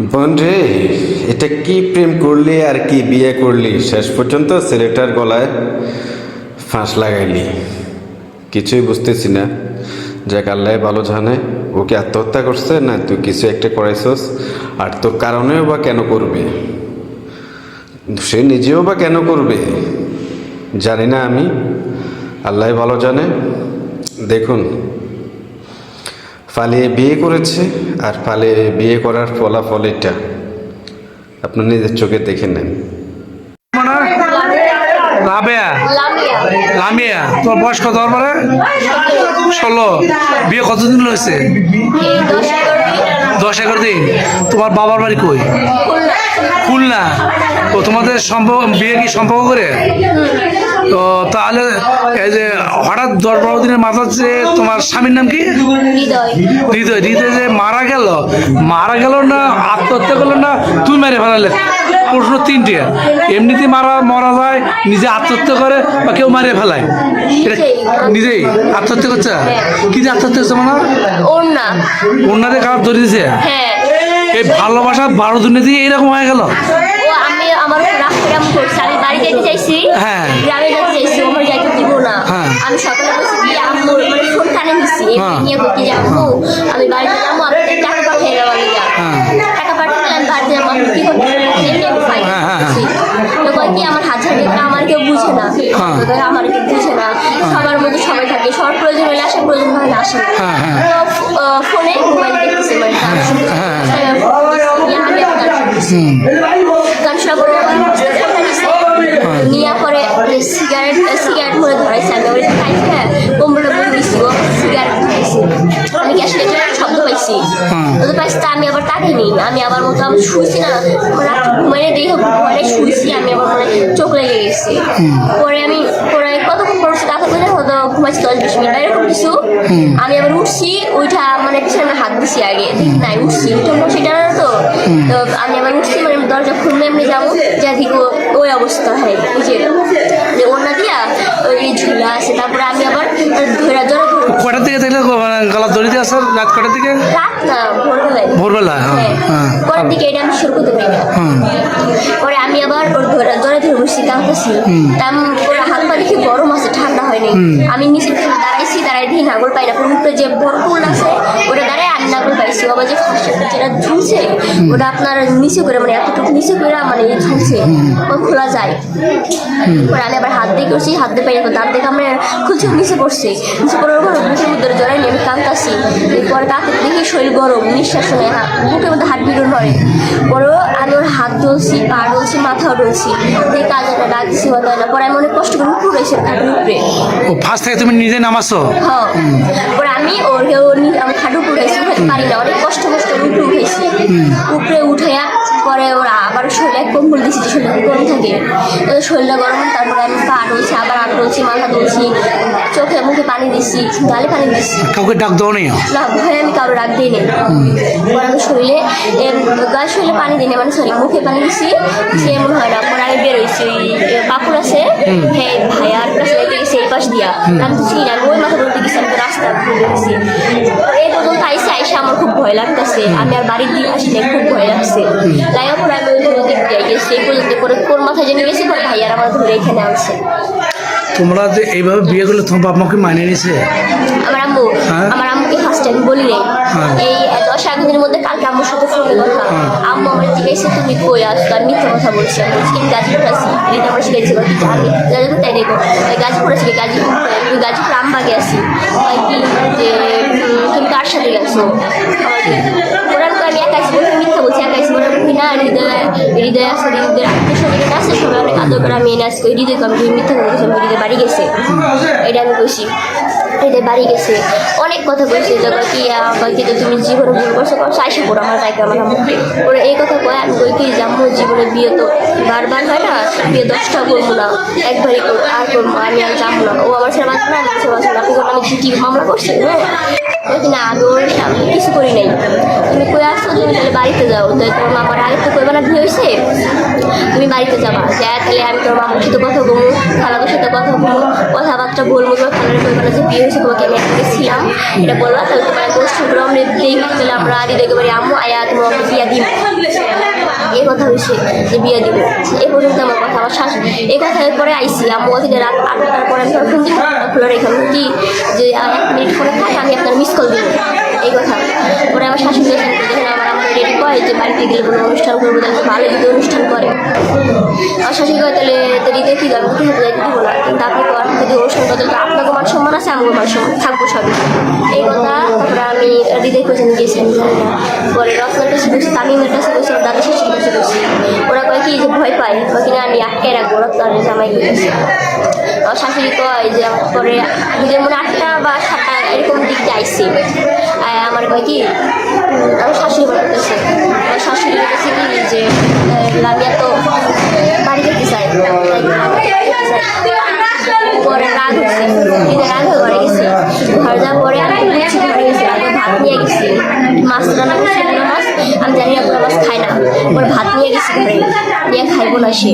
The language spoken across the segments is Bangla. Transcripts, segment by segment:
বোন রে এটা কি প্রেম করলি আর কি বিয়ে করলি? শেষ পর্যন্ত ছেলেটার গলায় ফাঁস লাগাইলি। কিছুই বুঝতেছি না। যাক, আল্লাহ ভালো জানে ওকে আত্মহত্যা করছে না তুই কিছু একটা করাইছস? আর তোর কারণেও বা কেন করবে? সে নিজেও বা কেন করবে? জানি না আমি। আল্লাহ ভালো জানে। দেখুন ফালিয়ে বিয়ে করেছে আর ফালিয়ে বিয়ে করার ফলাফল এটা। আপনি নিজের চোখে দেখে নেন। ষোলো। বিয়ে কতদিন হয়েছে? দশ দিন। তোমার বাবার বাড়ি কই? খুলনা। তো তোমাদের সম্পর্ক বিয়ে কি সম্পর্ক করে? তো তাহলে এই যে হঠাৎ দশ বারো দিনের মাথা যে তোমার স্বামীর নাম কি? হৃদয়। হৃদয়। যে মারা গেল মারা গেল না আত্মহত্যা করল না তুই মেরে ফেলালে? প্রশ্ন তিনটে। এমনিতে মারা মারা যায় নিজে আত্মহত্যা করে বা কেউ মারে ফেলায়? এটা নিজেই। আত্মহত্যা করছে? কি যে আত্মহত্যা করছে মানে? অন্যদের খারাপ ধরে দিয়েছে এই ভালোবাসা বারো দিনে দিয়ে এইরকম হয়ে গেল ও আমি আমার উপর আমি বাড়ি যেতে চাইছি। হ্যাঁ। গ্রামে যেতে চাইছি আমার যাইতে দিব না। হ্যাঁ। আমি সকালে বলছি কি আম্মু মানে ফোন কানে নিচ্ছি। নিয়ে বলছি যে আম্মু আমি বাড়িতে যাব আপনাদের টাকা পাঠিয়ে দেওয়া লিগা। হ্যাঁ। টাকা বাড়িতে যাব আপনি কি করতে আমি কি আমার হাত ছাড়বে আমার কেউ বুঝে না। আমার কেউ বুঝে না। সবার মধ্যে সবাই থাকে সবার প্রয়োজন হলে আসে প্রয়োজন না আসে। আহ, ফোনে মোবাইল দেখতেছি মানে গান একটা গান শোনা করে। নিয়ে পরে সিগারেট সিগারেট মনে ধরাইছে। আমি ওই খাইছি হ্যাঁ কোমরটা বলে দিছি ও সিগারেট খাইছি আমি গ্যাস লেগে শব্দ পাইছি? হুম। তো পাইছি তা আমি আবার তাকে নিই আমি আবার মতো আমি শুয়েছি না। রাত ঘুমাইলে দেখে ঘুমাইলে শুয়েছি আমি আবার মানে চোখ লেগে গেছি। পরে আমি পরে কতক্ষণ পড়ছি তাকে বলে হয়তো ঘুমাইছি দশ বিশ মিনিট এরকম কিছু আমি আবার উঠছি ওইটা মানে পিছনে হাত দিছি আগে। দেখি নাই উঠছি। উঠে সেটা না তো? তো আমি আবার উঠছি মানে দরজা খুললে এমনি যাব। যা দেখো ওই অবস্থা হয়। বুঝে যে ওনা দিয়া ওই ঝুলা আছে। তারপরে আমি আবার ধরে জোরে কটার দিকে দেখলে মানে দড়ি দিয়ে আসার রাত কটার দিকে? ভোরবেলা হ্যাঁ হ্যাঁ দিকে এটা আমি শুরু করতে পারি পরে আমি আবার ওর ধরে ধরে বসছি কাঁদতেছি। তা ওরা হাত পা দেখি গরম আছে ঠান্ডা হয়নি। আমি নিচে দাঁড়াইছি দাঁড়াই দিয়ে নাগর পাই না পুরো উপরে যে বড় আছে ওটা আমি ফার্স্ট যেটা ঝুলছে, ওটা আপনার নিচে করে মানে এতটুকু নিচে করে মানে ঝুলছে ও খোলা যায়। পরে আমি আবার হাত দিয়ে করছি, হাত দিয়ে পাই তার দেখে আমরা খুলছে নিচে পড়ছে। নিচে পড়ার পর বুকের মধ্যে জড়াই নিয়ে আমি কাঁদতাছি। এরপরে কাকে দেখি শরীর গরম, নিঃশ্বাস নেয় বুকের মধ্যে হাত বিরুন হয় পরেও আমি ওর হাত ধরছি, পা ডলছি দিয়ে কাজটা ডাকছি হতো না। পরে আমি অনেক কষ্ট করে উপরে এসে উপরে ও ফার্স্ট থেকে তুমি নিজে নামাছো? হ্যাঁ। পরে আমি ওর আমি খাটু উপরে উঠাতে পারি না। অনেক কষ্ট কষ্ট উপরে উঠেছি। উপরে উঠে পরে ওরা আবার শরীরে কম্বল দিয়েছি যে শরীরটা গরম থাকে। শরীরটা গরম তারপরে আমি পা ডলছি আবার হাত ডলছি মাথা ডলছি চোখে মুখে পানি দিচ্ছি গালে পানি দিচ্ছি কাউকে ডাক দাও নেই না ভয়ে আমি কারও রাগ দিই নি পরে আমি শরীরে গায়ে শরীরে পানি দিই মানে সরি মুখে পানি দিছি সে এমন হয় না পরে আমি বেরোইছি ওই আছে। হ্যাঁ ভাইয়ার কাছে গেছি এই পাশ দিয়া। আমি তো চিনি না ওই মাথা বলতে গেছি আমি তো রাস্তা ঘুরে গেছি এই পর্যন্ত আইসে আইসে আমার খুব ভয় লাগতেছে। আমি আর বাড়ির দিকে খুব ভয় লাগছে। লাইয়া পরে আমি ওই দিয়ে গেছি এই পর্যন্ত পরে কোন মাথায় জেনে গেছি পরে ভাইয়ার আমার ধরে এখানে আনছে। তোমরা যে এইভাবে বিয়ে করলে তোমার বাপ মাকে মানিয়ে নিছে? আমার আম্মু হ্যাঁ? আমার আম্মুকে ফার্স্ট টাইম বলি নাই হ্যাঁ। এই দশ এগারো দিনের মধ্যে কালকে আম্মুর সাথে ফোনে কথা। হ্যাঁ। আম্মু আমার জিজ্ঞাসা তুমি কই আসতো আমি মিথ্যা কথা বলছি। আমি বলছি আমি গাজীপুর আছি। এটা আমার শিখেছিল কি আমি গাজীপুর তাই দেখো গাজীপুর আছি গাজীপুর গাজীপুর আমবাগে আছি। কি যে তুমি কার সাথে গেছো? আমাকে ওরা তো আমি একা আছি বলছি মিথ্যা বলছি একা আছি না হৃদয় হৃদয় আছে হৃদয়ের আত্মীয় স্বজন আছে সবাই অনেক আদর করে আমি এনে আসছি ওই হৃদয়কে আমি মিথ্যা কথা বলছি হৃদয় বাড়ি গেছে। এটা আমি কইছি এদের বাড়ি গেছে। অনেক কথা বলছে যখন কি আবার কিন্তু তুমি জীবনে ভুল করছ? করছ আইসে পড়ো আমার বাইকে আমার মুখে ওরা এই কথা কয়, আমি কই কি জাম্মু জীবনে বিয়ে তো বারবার হয় না, বিয়ে দশটা করব না, একবারই করব আর করব, আমি আর যাব না। ও আমার বাঁচবে না আমার বাঁচবে না আমি কি মামলা করছি হ্যাঁ। না, আমি ওর সামনে কিছু করি নাই। তুমি কই আসছো? তুমি তাহলে বাড়িতে যাও। তো তোমার মামার আগে তো কইবা না বিয়ে হয়েছে? তুমি বাড়িতে যাবা। যা, তাহলে আমি তোর মামার সাথে কথা বলব, খালাদের সাথে কথা বলব, কথাবার্তা বলব, তোমার খালারে কইবা না যে বিয়ে হয়েছে তোমাকে আমি একদিকে ছিলাম এটা বলবা, তাহলে তোমার শুক্র আমরা দেখি তাহলে আমরা আদি দেখে পারি আম্মু, আয়া, তোমার বিয়া দিই কথা হয়েছে যে বিয়ে দিব। এই পর্যন্ত আমার কথা, আমার শাশুড়ি, এই কথা পরে আইসি। আম্মু ওদিকে রাত আটটার পরে আমি ফোন দিই খোলা রেখে কি যে এক মিনিট পরে থাক, আমি আপনার মিস কল দিব। এই কথা। পরে আমার শাশুড়ি যখন আমার আমার রেডি করে যে বাড়িতে গেলে কোনো অনুষ্ঠান করব, তাহলে ভালো যদি অনুষ্ঠান করে। আমার শাশুড়ি কয়, তাহলে দেখি আমি কি দিব কিন্তু আপনি যদি অনুষ্ঠান করে, তাহলে আপনাকে আছে আমাকে থাকব সবই। এই কথা তারপরে আমি হৃদয় কোচিং না। পরে রত্নার কাছে বসে তামিমের কাছে বসে দাদা শাশুড়ির কাছে ওরা কয় কি যে ভয় পায় কয় কিনা আমি আটকে রাখব রত্নার জামাই আমার শাশুড়ি কয় যে পরে দুজন মনে আটটা বা সাতটা এরকম দিক যাইছি আর আমার কয় কি আমার শাশুড়ি বলতেছে আমার শাশুড়ি বলতেছে কি যে লামিয়া তো পরে রাগ হয়েছে কিন্তু রাগ হয়ে ঘরে গেছে ঘরে যাওয়ার পরে আমি বুঝছি ঘরে গেছে আগে ভাত নিয়ে গেছি মাছ রান্না করছি পুরো মাছ আমি জানি না পুরো মাছ খাই না। পরে ভাত নিয়ে গেছি ঘরে নিয়ে খাইবো না সে।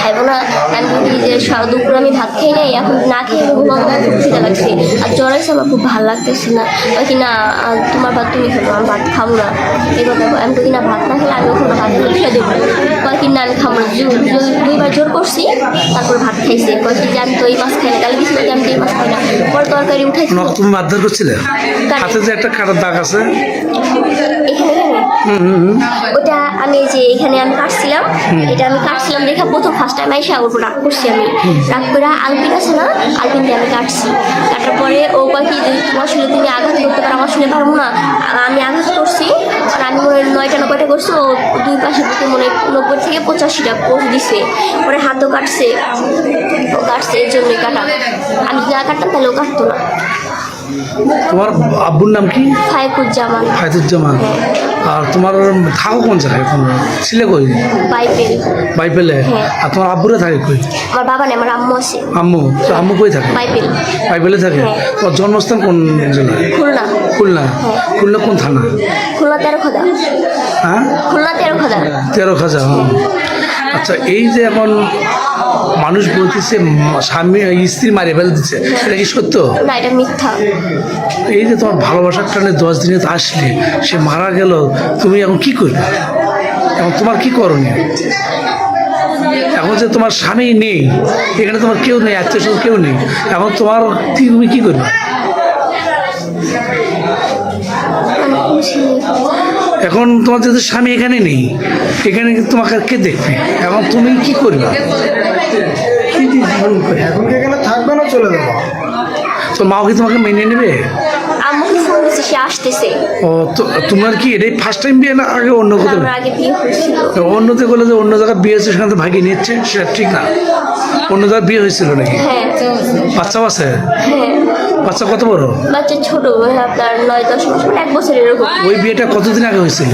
খাইবো না আমি বলি যে দুপুরে আমি ভাত খাই নাই এখন না খেয়ে ঘুমাবো আমার খুব খিদে লাগছে। আর জ্বর আছে আমার খুব ভালো লাগতেছে না। ওই কি না তোমার ভাত তুমি খেলো আমি ভাত খাব না। এই কথা আমি তো কিনা ভাত না খেলে আমি ওখানে ভাত খেয়ে দেবো। কয় কি না আমি খাব না। দুইবার জোর করছি তারপর ভাত খাইছে। কয় কি যে আমি তো এই মাছ খাই না কালকে কিছু আমি এই মাছ খাই না। পরে তরকারি উঠাইছি। ন- তুমি মারধর করছিলে? হাতে যে একটা কাটার দাগ আছে ওটা আমি যে এখানে আমি কাটছিলাম এটা আমি কাটছিলাম দেখে প্রথম ফার্স্ট টাইম এসে ওর রাগ করছি আমি। রাগ করে আলপিন আছে না? আলপিন দিয়ে আমি কাটছি। কাটার পরে ও কয় কি যে তোমার শুনে তুমি আঘাত করতে পারো আমার শুনে পারব না। আমি আঘাত করছি। আর আমি মনে নয়টা নব্বইটা করছি ও দুই পাশে বুকে মনে নব্বই থেকে পঁচাশিটা কোষ দিছে। পরে হাতও কাটছে। ও কাটছে এর জন্যই কাটা। আমি যদি না কাটতাম তাহলে ও কাটতো না। তোমার আব্বুর নাম কি? ফায়কুজ্জামান ফায়দুজ্জামান আর তোমার থাকো কোন জায়গায় এখন? ছিলে কই? বাইপেল। বাইপেলে? হ্যাঁ। আর তোমার আব্বুরা থাকে কই? আমার বাবা নেই আমার আম্মু আছে। আম্মু? তো আম্মু কই থাকে? বাইপেল। বাইপেলে থাকে? হ্যাঁ। জন্মস্থান কোন জেলায়? খুলনা। খুলনা। খুলনা কোন থানা? খুলনা তেরো খোদা হ্যাঁ? খুলনা তেরো খোদা তেরো খাজা হ্যাঁ। আচ্ছা এই যে এখন মানুষ বলতেছে স্বামী স্ত্রী মারিয়ে ফেলে দিচ্ছে এটা কি সত্য? না এটা মিথ্যা। এই যে তোমার ভালোবাসার টানে দশ দিনে তো আসলে সে মারা গেল তুমি এখন কি করবে? এখন তোমার কি করণীয়? এখন যে তোমার স্বামী নেই এখানে তোমার কেউ নেই আত্মীয় স্বজন কেউ নেই এখন তোমার তুমি কি করবে? এখন তোমার যেহেতু স্বামী এখানে নেই এখানে তোমাকে কে দেখবে? এখন তুমি কি করবে? কি দিয়ে জীবন করে এখন কি এখানে থাকবে না চলে যাব তো মাও কি তোমাকে মেনে নেবে? আম্মুকে ফোন দিচ্ছে সে আসতেছে। ও তো তোমার কি এটাই ফার্স্ট টাইম বিয়ে না আগে অন্য কোথাও? আমার আগে বিয়ে হয়েছিল অন্যতে বলে যে অন্য জায়গায় বিয়ে হয়েছে সেখানে তো ভাগিয়ে নিচ্ছে সেটা ঠিক না। অন্য জায়গায় বিয়ে হয়েছিল নাকি? হ্যাঁ বাচ্চাও আছে? হ্যাঁ। বাচ্চা কত বড়? বাচ্চা ছোট আপনার নয় দশ মাস মানে এক বছর এরকম। ওই বিয়েটা কতদিন আগে হয়েছিল?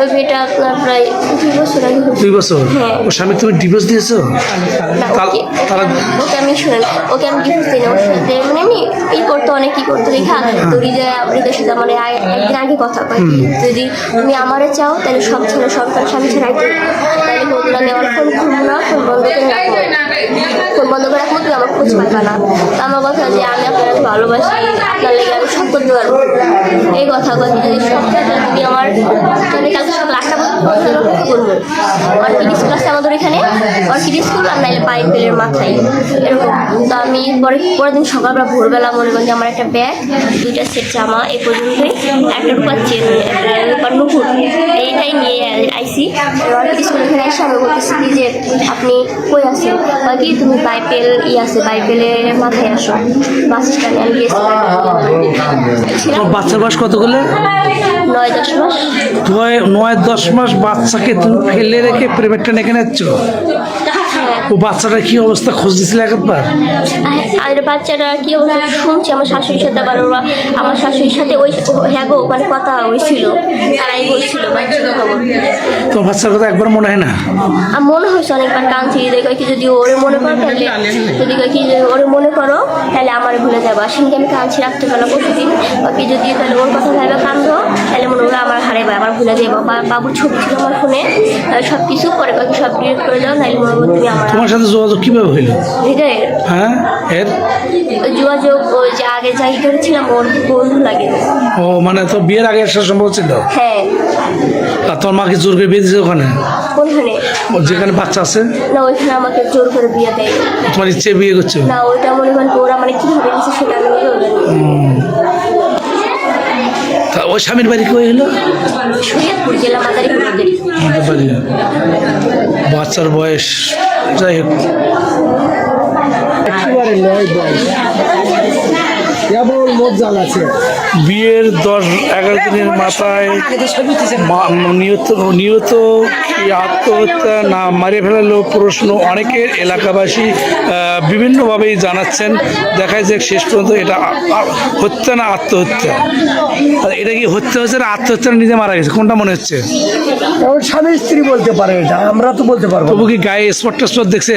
ওই বিয়েটা আপনার প্রায় দুই বছর আগে দুই বছর? হ্যাঁ। ও স্বামী তুমি ডিভোর্স দিয়েছ? তারা ওকে আমি শুনেন ওকে আমি ডিভোর্স দিই না। ওর সাথে মানে এমনি ই করতো অনেক কি করতো লেখা তো হৃদয় হৃদয় সাথে মানে একদিন আগে কথা কয়। যদি তুমি আমারে চাও তাহলে সব ছেলে সব তার স্বামী ছাড়াইতে তাহলে আমি আমার ফোন খুলবো না ফোন বন্ধ করে রাখব। ফোন বন্ধ করে রাখব তুমি আমার খোঁজ পাবা না। তো আমার কথা যে আমি আপনার ভালোবাসি, তাহলে লেগে আমি সব করতে পারব এই কথা কথা যদি সব কথা যদি আমার তাহলে কালকে অর্কিড স্কুল আছে আমাদের এখানে। অর্কিড স্কুল আর নাইলে পাইপেলের মাথায় এরকম। তো আমি পরে পরের দিন সকালবেলা ভোরবেলা মনে করেন যে আমার একটা ব্যাগ দুইটা সেট জামা এই পর্যন্তই একটা রূপার চেন রূপার এইটাই নিয়ে আইসি অর্কিড স্কুল এখানে এসে আমি বলতেছি যে আপনি কই আছেন? বা কি তুমি বাইপেল ই আছে বাইপেলের মাথায় আসো। বাস স্ট্যান্ডে আমি গেছি ছিলাম বাচ্চার বয়স কত করলে? নয় দশ মাস। নয় নয় দশ মাস বাচ্চাকে তুমি ফেলে রেখে প্রেমেরটা এখানে যাচ্ছ? হ্যাঁ ও বাচ্চাটা কি অবস্থা খোঁজ দিছিলে একবার? আর বাচ্চাটা কি অবস্থা শুনছি আমার শাশুড়ির সাথে আবার ওরা আমার শাশুড়ির সাথে ওই হ্যাঁ গো মানে কথা হয়েছিল তারাই বলছিল। তোমার বাচ্চার কথা একবার মনে হয় না? আর মনে হয়েছে অনেকবার কাঁদছি দেখো কি যদি ওরে মনে করো তাহলে যদি কি যে ওরে মনে করো তাহলে আমার ভুলে যাব। সেদিনকে আমি কাঁদছি রাখতে পারলাম প্রতিদিন বা কি যদি তাহলে ওর কথা ভাবে কান্দো হয় আমার হারে বা আমার ভুলে যাব বা বাবুর ছবি ছিল আমার ফোনে সব কিছু পরে বাকি সব ডিলিট করে দাও নাইলে মনে করো তুমি আমার তোমার সাথে যোগাযোগ কীভাবে হইল? হৃদয়ের হ্যাঁ? এর? যোগাযোগ ওই যে আগে যাই করেছিলাম ওর বন্ধু লাগে। ও মানে তো বিয়ের আগে একটা সম্ভব ছিল? হ্যাঁ। আর তোর মাকে জোর করে বিয়ে দিয়েছে ওখানে? কোনখানে ও যেখানে বাচ্চা আছে? না ওইখানে আমাকে জোর করে বিয়ে দেয়। তোমার ইচ্ছে বিয়ে করছে? না ওইটা মনে করেন ওরা মানে কীভাবে দিচ্ছে সেটা আমি স্বামীর বাড়ি কই হলো? আমাদের বাড়ি বাচ্চার বয়স যাই হোক। একেবারে নয় বয়স। কেবল মোট জাল আছে। বিয়ের দশ এগারো দিনের মাথায় নিহত নিহত আত্মহত্যা না মারিয়ে ফেলালো প্রশ্ন অনেকের এলাকাবাসী বিভিন্নভাবেই জানাচ্ছেন। দেখায় যে শেষ পর্যন্ত এটা হত্যা না আত্মহত্যা? আর এটা কি হত্যা হচ্ছে না আত্মহত্যা নিজে মারা গেছে? কোনটা মনে হচ্ছে? স্বামী স্ত্রী বলতে পারে এটা আমরা তো বলতে পারব তবু কি গায়ে স্পট টেস্পট দেখছে?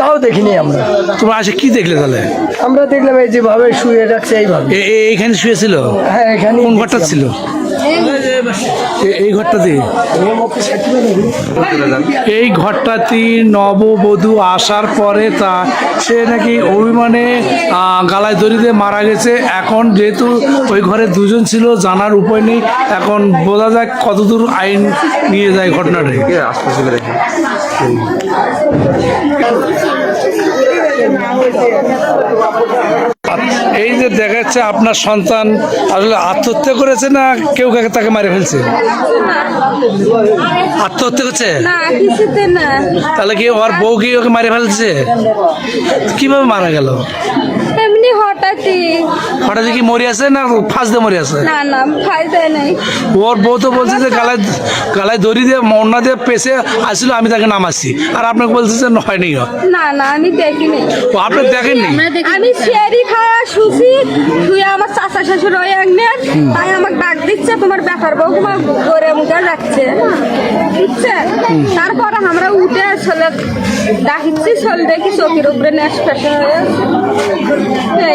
তাও দেখিনি আমরা। তোমরা আসে কি দেখলে তাহলে? আমরা দেখলাম এই যেভাবে শুয়ে রাখছে এইভাবে। এইখানে শুয়েছিল? হ্যাঁ এখানে কোন ঘরটা ছিল? এই ঘরটাতে এই ঘরটাতে নববধূ আসার পরে তা সে নাকি অভিমানে গালায় দড়িতে মারা গেছে। এখন যেহেতু ওই ঘরে দুজন ছিল, জানার উপায় নেই। এখন বোঝা যাক কতদূর আইন নিয়ে যায় ঘটনাটাই এই যে দেখাচ্ছে আপনার সন্তান আসলে আত্মহত্যা করেছে না কেউ কাকে তাকে মারে ফেলছে? আত্মহত্যা করছে? তাহলে কি ওর বউ কি ওকে মারে ফেলছে? কীভাবে মারা গেল? হঠাৎ কি মরে আছে না ফাঁস দিয়ে মরে আছে? না না ফায়দা নাই। ওর বউ তো বলছে যে গালায় গালায় দড়ি দিয়ে মন্না দিয়ে পেছে আসছিল আমি তাকে নামাচ্ছি। আর আপনাকে বলছে যে হয়নি ও। না না আমি দেখিনি। আপনি দেখেননি? আমি শেয়ারি খাওয়া শুছি তুই আমার চাচা শ্বশুর ওই একনের তাই আমাকে ডাক দিচ্ছে তোমার ব্যাপার বউ তোমার গড়ে মুখে যাচ্ছে বুঝছে? তারপরে আমরা উঠে চলে ডাকিচ্ছি চল দেখি চোখের উপরে নেশ ফেসে হয়ে